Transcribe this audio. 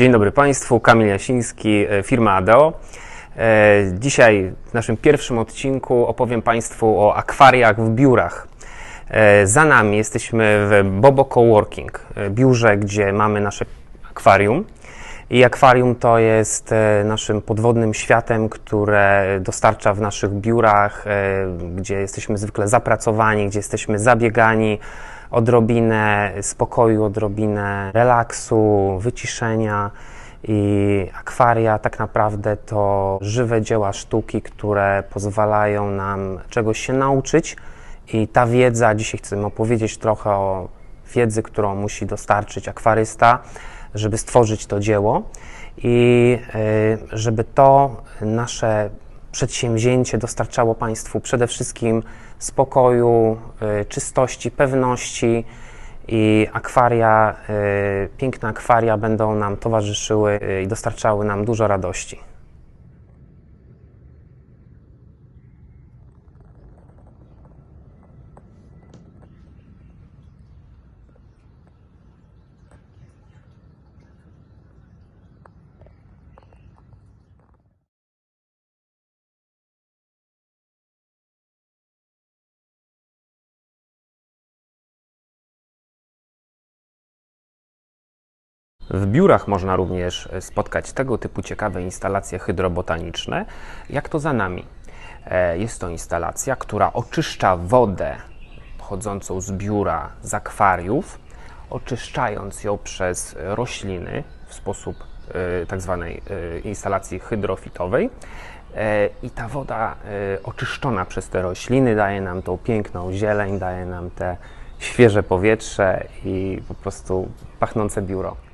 Dzień dobry Państwu, Kamil Jasiński, e, firma ADEO. E, Dzisiaj w naszym pierwszym odcinku opowiem Państwu o akwariach w biurach. E, Za nami jesteśmy w Bobo Coworking, biurze, gdzie mamy nasze akwarium. I akwarium to jest naszym podwodnym światem, które dostarcza w naszych biurach, gdzie jesteśmy zwykle zapracowani, gdzie jesteśmy zabiegani, odrobinę spokoju, odrobinę relaksu, wyciszenia. I akwaria tak naprawdę to żywe dzieła sztuki, które pozwalają nam czegoś się nauczyć. I ta wiedza, dzisiaj chcemy opowiedzieć trochę o wiedzy, którą musi dostarczyć akwarysta, żeby stworzyć to dzieło i y, żeby to nasze przedsięwzięcie dostarczało Państwu przede wszystkim spokoju, y, czystości, pewności i akwaria, y, piękne akwaria będą nam towarzyszyły y, i dostarczały nam dużo radości. W biurach można również spotkać tego typu ciekawe instalacje hydrobotaniczne, jak to za nami. E, Jest to instalacja, która oczyszcza wodę pochodzącą z biura, z akwariów, oczyszczając ją przez rośliny w sposób e, tak zwanej e, instalacji hydrofitowej. I ta woda oczyszczona przez te rośliny daje nam tą piękną zieleń, daje nam te świeże powietrze i po prostu pachnące biuro.